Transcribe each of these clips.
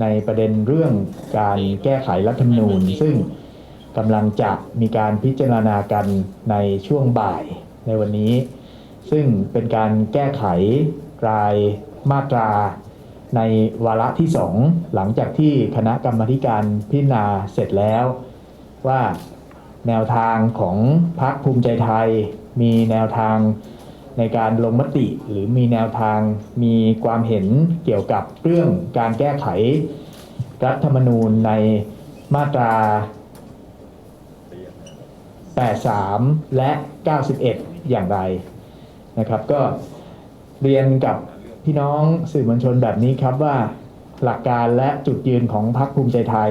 ในประเด็นเรื่องการแก้ไขรัฐธรรมนูญ ซึ่งกำลังจะมีการพิจารณากันในช่วงบ่ายในวันนี้ ซึ่งเป็นการแก้ไขรายมาตราในวาระที่สองหลังจากที่คณะกรรมาธิการพิจารณาเสร็จแล้ว ว่าแนวทางของพรรคภูมิใจไทย มีแนวทาง ในการลงมติหรือมีแนวทางมีความเห็นเกี่ยวกับเรื่องการแก้ไข รัฐธรรมนูญในมาตรา 83 และ 91 อย่างไรนะครับก็เรียนกับพี่น้องสื่อมวลชนแบบนี้ครับว่าหลักการและจุดยืนของพรรคภูมิใจไทย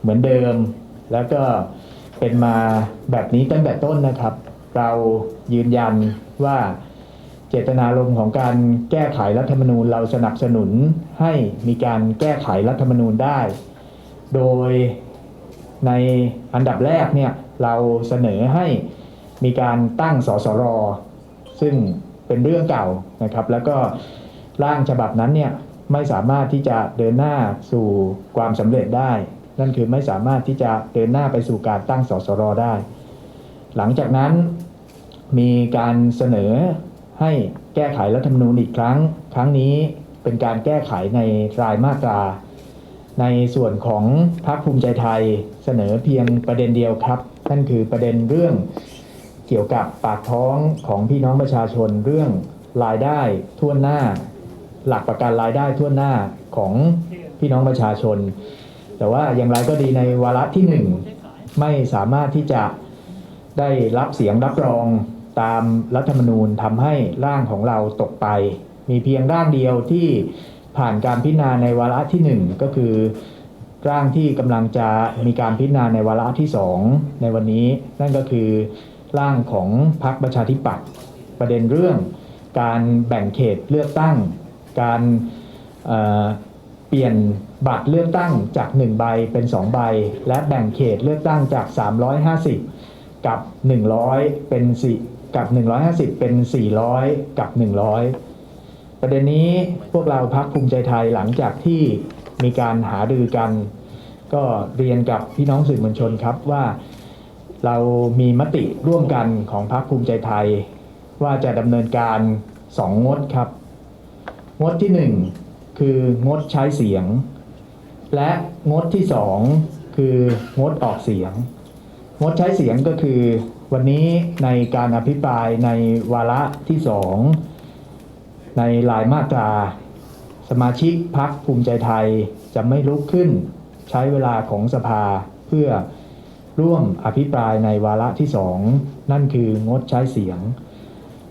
เหมือนเดิม แล้วก็เป็นมาแบบนี้ตั้งแต่ต้นนะครับ เรายืนยัน ว่าเจตนารมณ์ของการแก้ไขรัฐธรรมนูญ เราสนับสนุนให้มีการแก้ไขรัฐธรรมนูญได้ โดยในอันดับแรกเนี่ยเราเสนอให้มีการตั้งสสร ซึ่งเป็นเรื่องเก่านะครับ แล้วก็ร่างฉบับนั้นเนี่ยไม่สามารถที่จะเดินหน้าสู่ความสำเร็จได้ นั่นคือไม่สามารถที่จะเดินหน้าไปสู่การตั้งสสรได้ หลังจากนั้น มีการเสนอให้แก้ไขรัฐธรรมนูญอีกครั้ง ครั้งนี้เป็นการแก้ไขในรายมาตรา ในส่วนของพรรคภูมิใจไทยเสนอเพียงประเด็นเดียวครับนั่นคือประเด็นเรื่องเกี่ยวกับปากท้องของพี่น้องประชาชนเรื่องรายได้ทั่วหน้า หลักประกันรายได้ทั่วหน้าของพี่น้องประชาชน แต่ว่าอย่างไรก็ดีในวาระที่หนึ่งไม่สามารถที่จะได้รับเสียงรับรอง ตามรัฐธรรมนูญทำให้ร่างของเราตกไป มีเพียงร่างเดียวที่ผ่านการพิจารณาในวาระที่หนึ่งก็คือร่างที่กำลังจะมีการพิจารณาในวาระที่สองในวันนี้ นั่นก็คือร่างของพรรคประชาธิปัตย์ประเด็นเรื่อง การแบ่งเขตเลือกตั้ง การเเปลี่ยนบัตรเลือกตั้งจาก 1 ใบเป็น 2 ใบ และแบ่งเขตเลือกตั้งจาก 350 กับ 100 เป็น4 กับ 150 เป็น 400 กับ 100 ประเด็นนี้พวกเราพักภูมิใจไทยหลังจากที่มีการหารือกัน ก็เรียนกับพี่น้องสื่อมวลชนครับว่าเรามีมติร่วมกันของพรรคภูมิใจไทย ว่าจะดำเนินการสองงดครับ งดที่หนึ่งคืองดใช้เสียง และงดที่สองคืองดออกเสียง งดใช้เสียงก็คือ วันนี้ในการอภิปรายในวาระที่สองในรายมาตรา สมาชิกพักภูมิใจไทยจะไม่ลุกขึ้นใช้เวลาของสภาเพื่อร่วมอภิปรายในวาระที่สองนั่นคืองดใช้เสียง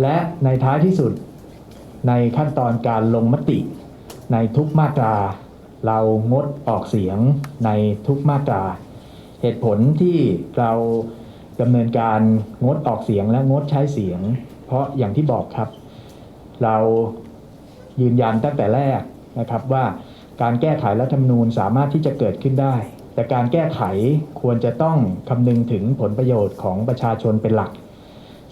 และในท้ายที่สุดในขั้นตอนการลงมติ ในทุกมาตรา เรางดออกเสียงในทุกมาตรา เหตุผลที่เรา ดำเนินการงดออกเสียงและงดใช้เสียง เพราะอย่างที่บอกครับ เรายืนยันตั้งแต่แรกนะครับว่าการแก้ไขรัฐธรรมนูญสามารถที่จะเกิดขึ้นได้ แต่การแก้ไขควรจะต้องคำนึงถึงผลประโยชน์ของประชาชนเป็นหลัก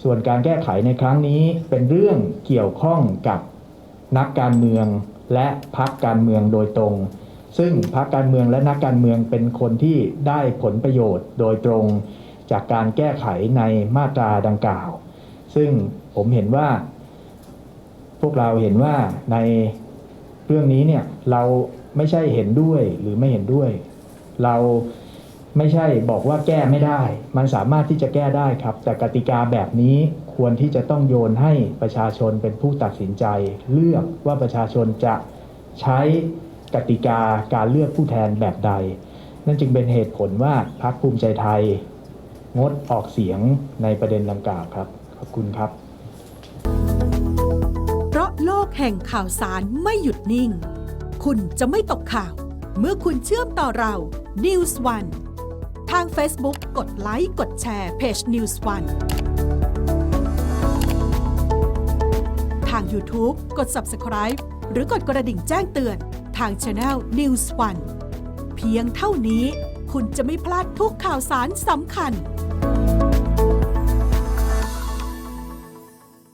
ส่วนการแก้ไขในครั้งนี้เป็นเรื่องเกี่ยวข้องกับนักการเมืองและพักการเมืองโดยตรง ซึ่งพักการเมืองและนักการเมืองเป็นคนที่ได้ผลประโยชน์โดยตรง จากการแก้ไขในมาตราดังกล่าว ซึ่งผมเห็นว่า พวกเราเห็นว่าในเรื่องนี้เนี่ยเราไม่ใช่เห็นด้วยหรือไม่เห็นด้วย เราไม่ใช่บอกว่าแก้ไม่ได้ มันสามารถที่จะแก้ได้ครับ แต่กติกาแบบนี้ควรที่จะต้องโยนให้ประชาชนเป็นผู้ตัดสินใจ เลือกว่าประชาชนจะใช้กติกาการเลือกผู้แทนแบบใด นั่นจึงเป็นเหตุผลว่าพรรคภูมิใจไทย งดออกเสียงในประเด็นดังกล่าวครับ ขอบคุณครับ เพราะโลกแห่งข่าวสารไม่หยุดนิ่ง คุณจะไม่ตกข่าว เมื่อคุณเชื่อมต่อเรา News One ทาง Facebook กดไลค์กดแชร์เพจ News One ทาง YouTube กด Subscribe หรือกดกระดิ่งแจ้งเตือนทาง Channel News One เพียงเท่านี้ คุณจะไม่พลาดทุกข่าวสารสำคัญ